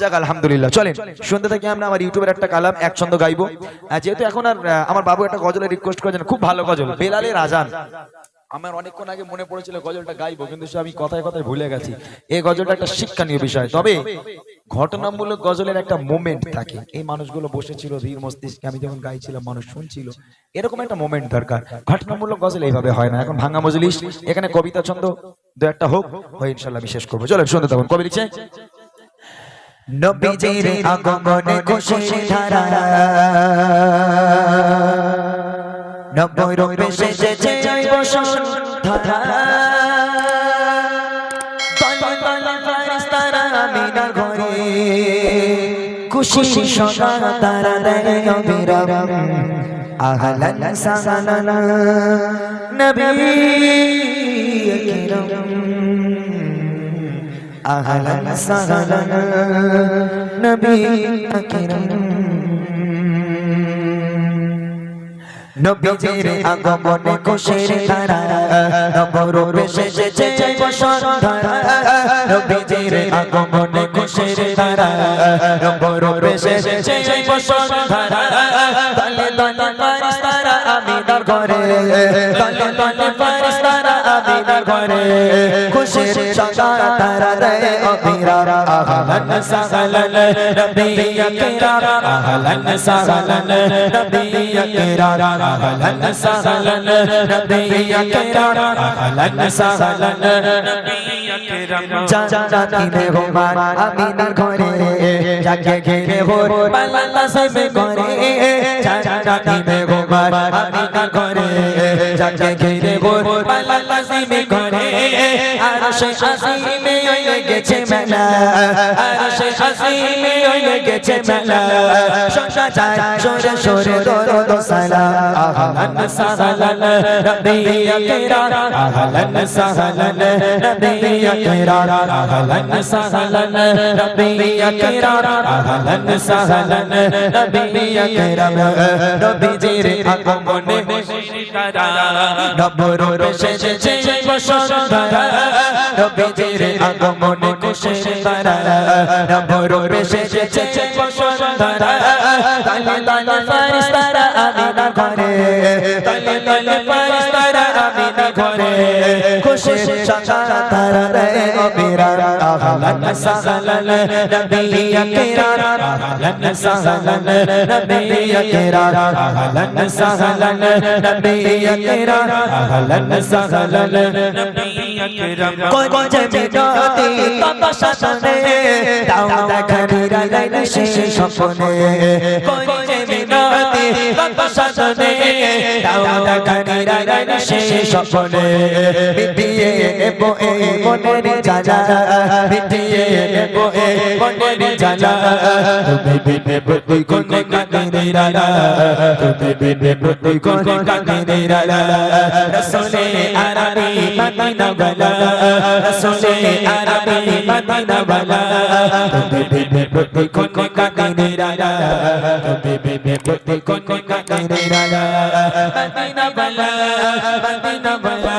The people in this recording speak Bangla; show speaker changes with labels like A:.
A: যাক, আলহামদুলিল্লাহ। চলেন সন্ধ্যা থেকে আমরা আমার ইউটিউবের একটা কালাম, এক ছন্দ গাইবো। যেহেতু এখন আর আমার বাবু একটা গজলের রিকোয়েস্ট করেছেন, খুব ভালো গজল, বেলালের আজান। আমার অনেকক্ষণ আগে মনে পড়েছিল গজলটা গাইবো, কিন্তু আমি কথায় কথায় ভুলে গেছি। এই গজলটা একটা শিক্ষণীয় বিষয়। তবে ঘটনামূলক গজলের একটা মোমেন্ট থাকে। এই মানুষগুলো বসেছিল ধীর মস্তিষ্কে, আমি যখন গাইছিলাম, মানুষ শুনছিল। এরকম একটা মোমেন্ট দরকার। ঘটনামূলক গজল এইভাবে হয় না। এখন ভাঙা মজলিস, এখানে কবিতা ছন্দ, দু একটা হোক, হয় ইনশাল্লাহ আমি শেষ করব। চলো শুনতে তখন কবি লিখছে
B: নবীজির আগমনে খুশি ধারা। নব্বই রূপে সেজেছে জৈব ধারা। আমিনা ঘরে খুশি সোনা তারা দেয় অবিরাম আহলান সাহলান নবী আকরাম আহলান সাহলান নবী আকরাম নবীজির আগমনে খুশির ধারা, নবরূপে সেজেছে বসন্তরা নবীজির আগমনে খুশির ধারা, নবরূপে সেজেছে বসন্তরা দলে দলে ফারিস্তারা আমিনার ঘরে দলে দলে ফারিস্তারা আমিনার ঘরে, খুশির সঙ্গা তারা দেয় অবিরাম আহলান সাহলান নবী আকরাম আহলান সাহলান নবী আকরাম আহলান সাহলান নবী আকরাম আহলান সাহলান নবী আকরাম জান্নাতি মেহমান আমিনার ঘরে জাগে ঘিরে ভোর পাল্লা সবে করে জান্নাতি মেহমান আমিনার ঘরে জাগে ঘিরে ভোর পাল্লা সবে করে আর সে আসিমে হয়ে গেছে নবর সেজেছে বসন্তরা। নবীজির আগমনে খুশির তারা নবর সেজেছে বসন্তরা। তালে তালে ফারিস্তারা আমিনা ঘরে। তালে তালে ফারিস্তারা আমিনা ঘরে। খুশির সঙ্গা তারা। দেয় অবিরাম আহলান সাহলান নবী আকরাম আহলান সাহলান নবী আকরাম আহলান সাহলান নবী আকরাম আহলান সাহলান নবী আকরাম কোন জমিনতে দাও দেখানি রাগাই শেষ স্বপ্নে কোন জমিনতে তপস্যা সাথে দাও দেখানি রাগাই শেষ স্বপ্নে বিয়ে এ মনের জানা বিয়ে নেব এ মনের জানা। তুমি বিনে বুদ্ধি কোন কাদিনে রালা তুমি বিনে বুদ্ধি কোন কাদিনে রালা রসুলে আরবি মদিনা বালা। রসুলে আরবি মদিনা বালা। তুমি বিনে বুদ্ধি কোন কাদিনে রালা তুমি বিনে বুদ্ধি কোন কাদিনে রালা মদিনা বালা মদিনা বালা।